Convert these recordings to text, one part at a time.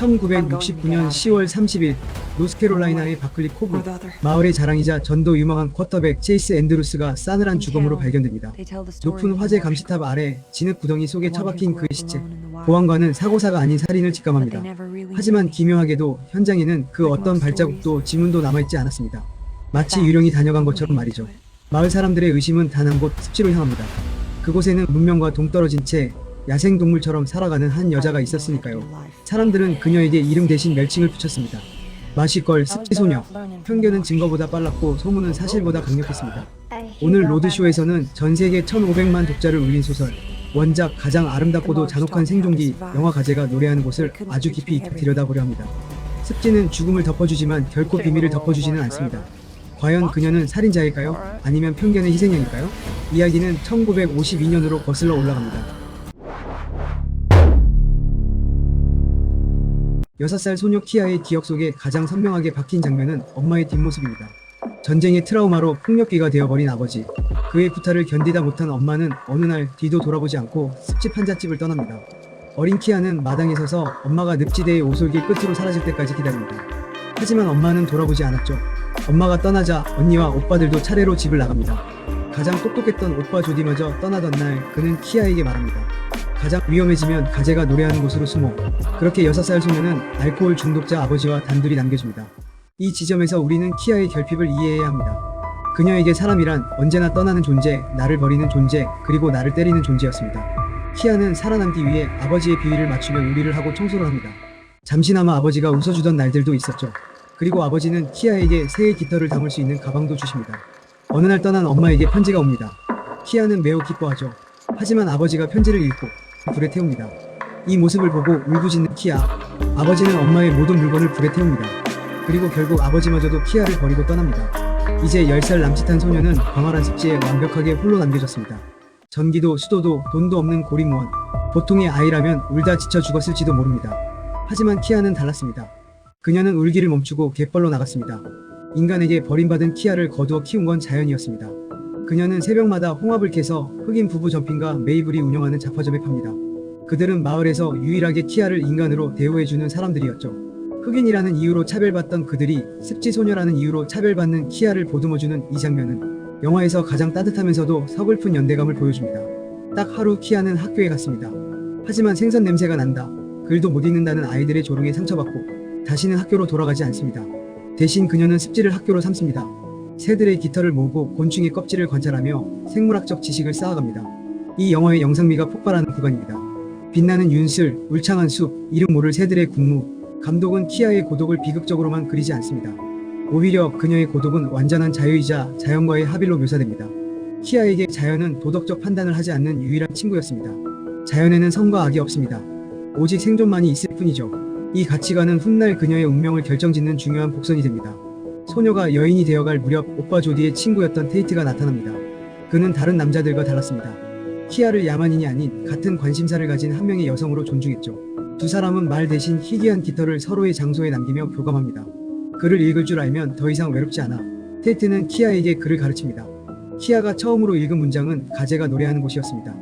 1969년 10월 30일 노스캐롤라이나의 바클리 코브. 마을의 자랑이자 전도 유망한 쿼터백 체이스 앤드루스가 싸늘한 죽음으로 발견됩니다. 높은 화재 감시탑 아래 진흙 구덩이 속에 처박힌 그의 시체. 보안관은 사고사가 아닌 살인을 직감합니다. 하지만 기묘하게도 현장에는 그 어떤 발자국도 지문도 남아있지 않았습니다. 마치 유령이 다녀간 것처럼 말이죠. 마을 사람들의 의심은 단 한 곳 습지로 향합니다. 그곳에는 문명과 동떨어진 채 야생동물처럼 살아가는 한 여자가 있었으니까요. 사람들은 그녀에게 이름 대신 멸칭을 붙였습니다. 마시걸 습지소녀. 편견은 증거보다 빨랐고 소문은 사실보다 강력했습니다. 오늘 로드쇼에서는 전 세계 1,500만 독자를 울린 소설 원작 가장 아름답고도 잔혹한 생존기 영화 가제가 노래하는 곳을 아주 깊이 들여다보려 합니다. 습지는 죽음을 덮어주지만 결코 비밀을 덮어주지는 않습니다. 과연 그녀는 살인자일까요? 아니면 편견의 희생양일까요? 이야기는 1952년으로 거슬러 올라갑니다. 6살 소녀 키아의 기억 속에 가장 선명하게 박힌 장면은 엄마의 뒷모습입니다. 전쟁의 트라우마로 폭력기가 되어버린 아버지. 그의 부탁을 견디다 못한 엄마는 어느 날 뒤도 돌아보지 않고 습집 한잣집을 떠납니다. 어린 키아는 마당에 서서 엄마가 늪지대의 오솔길 끝으로 사라질 때까지 기다립니다. 하지만 엄마는 돌아보지 않았죠. 엄마가 떠나자 언니와 오빠들도 차례로 집을 나갑니다. 가장 똑똑했던 오빠 조디마저 떠나던 날 그는 키아에게 말합니다. 가장 위험해지면 가제가 노래하는 곳으로 숨어. 그렇게 6살 소녀는 알코올 중독자 아버지와 단둘이 남겨집니다. 이 지점에서 우리는 키아의 결핍을 이해해야 합니다. 그녀에게 사람이란 언제나 떠나는 존재, 나를 버리는 존재, 그리고 나를 때리는 존재였습니다. 키아는 살아남기 위해 아버지의 비위를 맞추며 요리를 하고 청소를 합니다. 잠시나마 아버지가 웃어주던 날들도 있었죠. 그리고 아버지는 키아에게 새의 깃털을 담을 수 있는 가방도 주십니다. 어느 날 떠난 엄마에게 편지가 옵니다. 키아는 매우 기뻐하죠. 하지만 아버지가 편지를 읽고 불에 태웁니다. 이 모습을 보고 울부짖는 키아. 아버지는 엄마의 모든 물건을 불에 태웁니다. 그리고 결국 아버지마저도 키아를 버리고 떠납니다. 이제 10살 남짓한 소녀는 광활한 습지에 완벽하게 홀로 남겨졌습니다. 전기도 수도도 돈도 없는 고립무원. 보통의 아이라면 울다 지쳐 죽었을지도 모릅니다. 하지만 키아는 달랐습니다. 그녀는 울기를 멈추고 갯벌로 나갔습니다. 인간에게 버림받은 키아를 거두어 키운 건 자연이었습니다. 그녀는 새벽마다 홍합을 캐서 흑인 부부 점핑과 메이블이 운영하는 잡화점에 팝니다. 그들은 마을에서 유일하게 키아를 인간으로 대우해주는 사람들이었죠. 흑인이라는 이유로 차별받던 그들이 습지 소녀라는 이유로 차별받는 키아를 보듬어주는 이 장면은 영화에서 가장 따뜻하면서도 서글픈 연대감을 보여줍니다. 딱 하루 키아는 학교에 갔습니다. 하지만 생선 냄새가 난다. 글도 못 읽는다는 아이들의 조롱에 상처받고 다시는 학교로 돌아가지 않습니다. 대신 그녀는 습지를 학교로 삼습니다. 새들의 깃털을 모으고 곤충의 껍질을 관찰하며 생물학적 지식을 쌓아갑니다. 이 영화의 영상미가 폭발하는 구간입니다. 빛나는 윤슬, 울창한 숲, 이름 모를 새들의 군무. 감독은 키아의 고독을 비극적으로만 그리지 않습니다. 오히려 그녀의 고독은 완전한 자유이자 자연과의 합일로 묘사됩니다. 키아에게 자연은 도덕적 판단을 하지 않는 유일한 친구였습니다. 자연에는 선과 악이 없습니다. 오직 생존만이 있을 뿐이죠. 이 가치관은 훗날 그녀의 운명을 결정짓는 중요한 복선이 됩니다. 소녀가 여인이 되어갈 무렵 오빠 조디의 친구였던 테이트가 나타납니다. 그는 다른 남자들과 달랐습니다. 키아를 야만인이 아닌 같은 관심사를 가진 한 명의 여성으로 존중했죠. 두 사람은 말 대신 희귀한 깃털을 서로의 장소에 남기며 교감합니다. 글을 읽을 줄 알면 더 이상 외롭지 않아. 테이트는 키아에게 글을 가르칩니다. 키아가 처음으로 읽은 문장은 가제가 노래하는 곳이었습니다.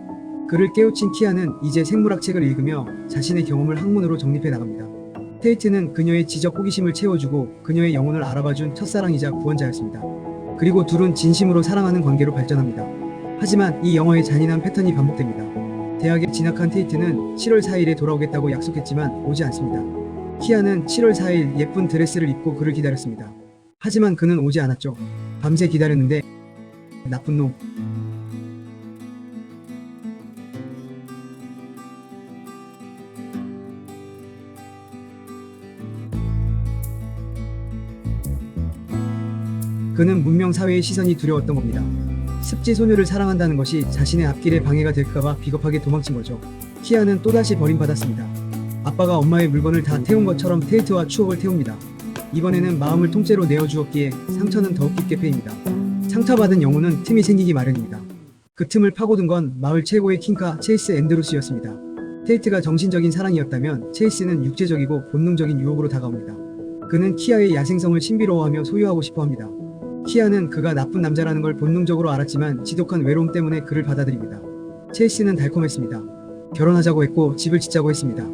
그를 깨우친 키아는 이제 생물학 책을 읽으며 자신의 경험을 학문으로 정립해 나갑니다. 테이트는 그녀의 지적 호기심을 채워주고 그녀의 영혼을 알아봐준 첫사랑이자 구원자였습니다. 그리고 둘은 진심으로 사랑하는 관계로 발전합니다. 하지만 이 영화의 잔인한 패턴이 반복됩니다. 대학에 진학한 테이트는 7월 4일에 돌아오겠다고 약속했지만 오지 않습니다. 키아는 7월 4일 예쁜 드레스를 입고 그를 기다렸습니다. 하지만 그는 오지 않았죠. 밤새 기다렸는데 나쁜 놈. 그는 문명 사회의 시선이 두려웠던 겁니다. 습지 소녀를 사랑한다는 것이 자신의 앞길에 방해가 될까봐 비겁하게 도망친 거죠. 키아는 또다시 버림받았습니다. 아빠가 엄마의 물건을 다 태운 것처럼 테이트와 추억을 태웁니다. 이번에는 마음을 통째로 내어주었기에 상처는 더욱 깊게 패입니다. 상처받은 영혼은 틈이 생기기 마련입니다. 그 틈을 파고든 건 마을 최고의 킹카 체이스 앤드루스였습니다. 테이트가 정신적인 사랑이었다면 체이스는 육체적이고 본능적인 유혹으로 다가옵니다. 그는 키아의 야생성을 신비로워하며 소유하고 싶어 합니다. 키아는 그가 나쁜 남자라는 걸 본능적으로 알았지만 지독한 외로움 때문에 그를 받아들입니다. 체이스는 달콤했습니다. 결혼하자고 했고 집을 짓자고 했습니다.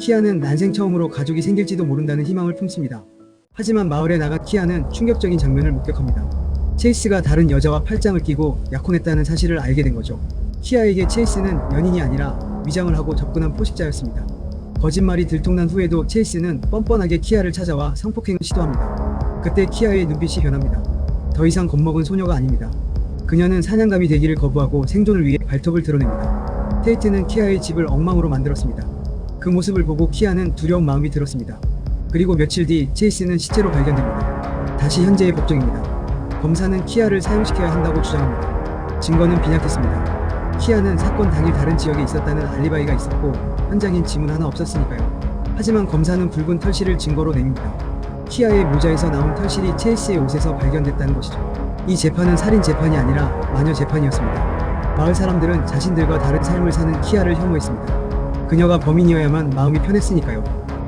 키아는 난생 처음으로 가족이 생길지도 모른다는 희망을 품습니다. 하지만 마을에 나가 키아는 충격적인 장면을 목격합니다. 체이스가 다른 여자와 팔짱을 끼고 약혼했다는 사실을 알게 된 거죠. 키아에게 체이스는 연인이 아니라 위장을 하고 접근한 포식자였습니다. 거짓말이 들통난 후에도 체이스는 뻔뻔하게 키아를 찾아와 성폭행을 시도합니다. 그때 키아의 눈빛이 변합니다. 더 이상 겁먹은 소녀가 아닙니다. 그녀는 사냥감이 되기를 거부하고 생존을 위해 발톱을 드러냅니다. 테이트는 키아의 집을 엉망으로 만들었습니다. 그 모습을 보고 키아는 두려운 마음이 들었습니다. 그리고 며칠 뒤 체이스는 시체로 발견됩니다. 다시 현재의 법정입니다. 검사는 키아를 사용시켜야 한다고 주장합니다. 증거는 빈약했습니다. 키아는 사건 당일 다른 지역에 있었다는 알리바이가 있었고 현장엔 지문 하나 없었으니까요. 하지만 검사는 붉은 털실을 증거로 냅니다. 키아의 모자에서 나온 털실이 체이스의 옷에서 발견됐다는 것이죠. 이 재판은 살인 재판이 아니라 마녀 재판이었습니다. 마을 사람들은 자신들과 다른 삶을 사는 키아를 혐오했습니다. 그녀가 범인이어야만 마음이 편했으니까요.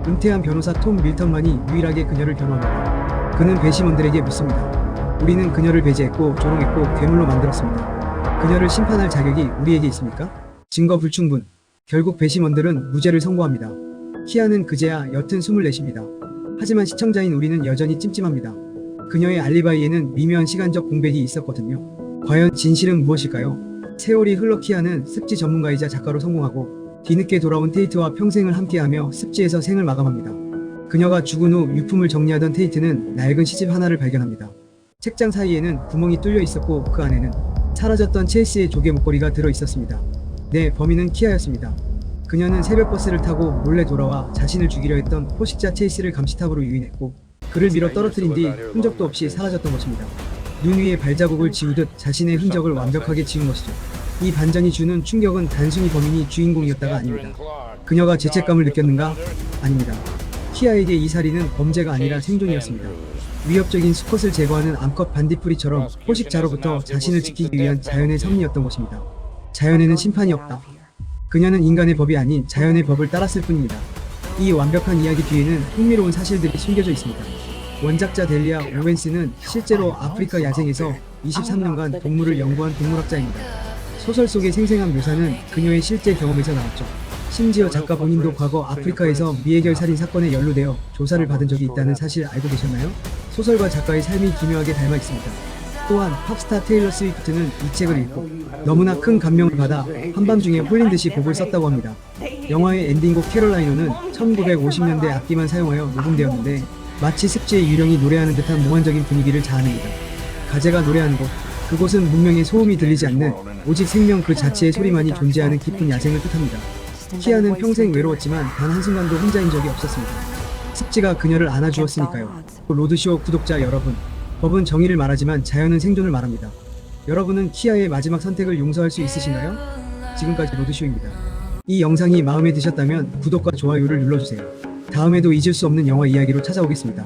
은퇴한 변호사 톰 밀턴만이 유일하게 그녀를 변호합니다. 그는 배심원들에게 묻습니다. 우리는 그녀를 배제했고 조롱했고 괴물로 만들었습니다. 그녀를 심판할 자격이 우리에게 있습니까? 증거 불충분. 결국 배심원들은 무죄를 선고합니다. 키아는 그제야 옅은 숨을 내쉽니다. 하지만 시청자인 우리는 여전히 찜찜합니다. 그녀의 알리바이에는 미묘한 시간적 공백이 있었거든요. 과연 진실은 무엇일까요? 세월이 흘러 키아는 습지 전문가이자 작가로 성공하고 뒤늦게 돌아온 테이트와 평생을 함께하며 습지에서 생을 마감합니다. 그녀가 죽은 후 유품을 정리하던 테이트는 낡은 시집 하나를 발견합니다. 책장 사이에는 구멍이 뚫려 있었고 그 안에는 사라졌던 체이스의 조개 목걸이가 들어 있었습니다. 네, 범인은 키아였습니다. 그녀는 새벽 버스를 타고 몰래 돌아와 자신을 죽이려 했던 포식자 체이스를 감시탑으로 유인했고 그를 밀어 떨어뜨린 뒤 흔적도 없이 사라졌던 것입니다. 눈 위에 발자국을 지우듯 자신의 흔적을 완벽하게 지운 것이죠. 이 반전이 주는 충격은 단순히 범인이 주인공이었다가 아닙니다. 그녀가 죄책감을 느꼈는가? 아닙니다. 키아에게 이 살인은 범죄가 아니라 생존이었습니다. 위협적인 수컷을 제거하는 암컷 반딧불이처럼 포식자로부터 자신을 지키기 위한 자연의 섭리였던 것입니다. 자연에는 심판이 없다. 그녀는 인간의 법이 아닌 자연의 법을 따랐을 뿐입니다. 이 완벽한 이야기 뒤에는 흥미로운 사실들이 숨겨져 있습니다. 원작자 델리아 오웬스는 실제로 아프리카 야생에서 23년간 동물을 연구한 동물학자입니다. 소설 속의 생생한 묘사는 그녀의 실제 경험에서 나왔죠. 심지어 작가 본인도 과거 아프리카에서 미해결 살인 사건에 연루되어 조사를 받은 적이 있다는 사실 알고 계셨나요? 소설과 작가의 삶이 기묘하게 닮아 있습니다. 또한 팝스타 테일러 스위프트는 이 책을 읽고 너무나 큰 감명을 받아 한밤중에 홀린 듯이 곡을 썼다고 합니다. 영화의 엔딩곡 캐롤라이노는 1950년대 악기만 사용하여 녹음되었는데 마치 습지의 유령이 노래하는 듯한 몽환적인 분위기를 자아냅니다. 가재가 노래하는 곳, 그곳은 문명의 소음이 들리지 않는 오직 생명 그 자체의 소리만이 존재하는 깊은 야생을 뜻합니다. 키아는 평생 외로웠지만 단 한순간도 혼자인 적이 없었습니다. 습지가 그녀를 안아주었으니까요. 로드쇼 구독자 여러분, 법은 정의를 말하지만 자연은 생존을 말합니다. 여러분은 키아의 마지막 선택을 용서할 수 있으신가요? 지금까지 로드쇼입니다. 이 영상이 마음에 드셨다면 구독과 좋아요를 눌러주세요. 다음에도 잊을 수 없는 영화 이야기로 찾아오겠습니다.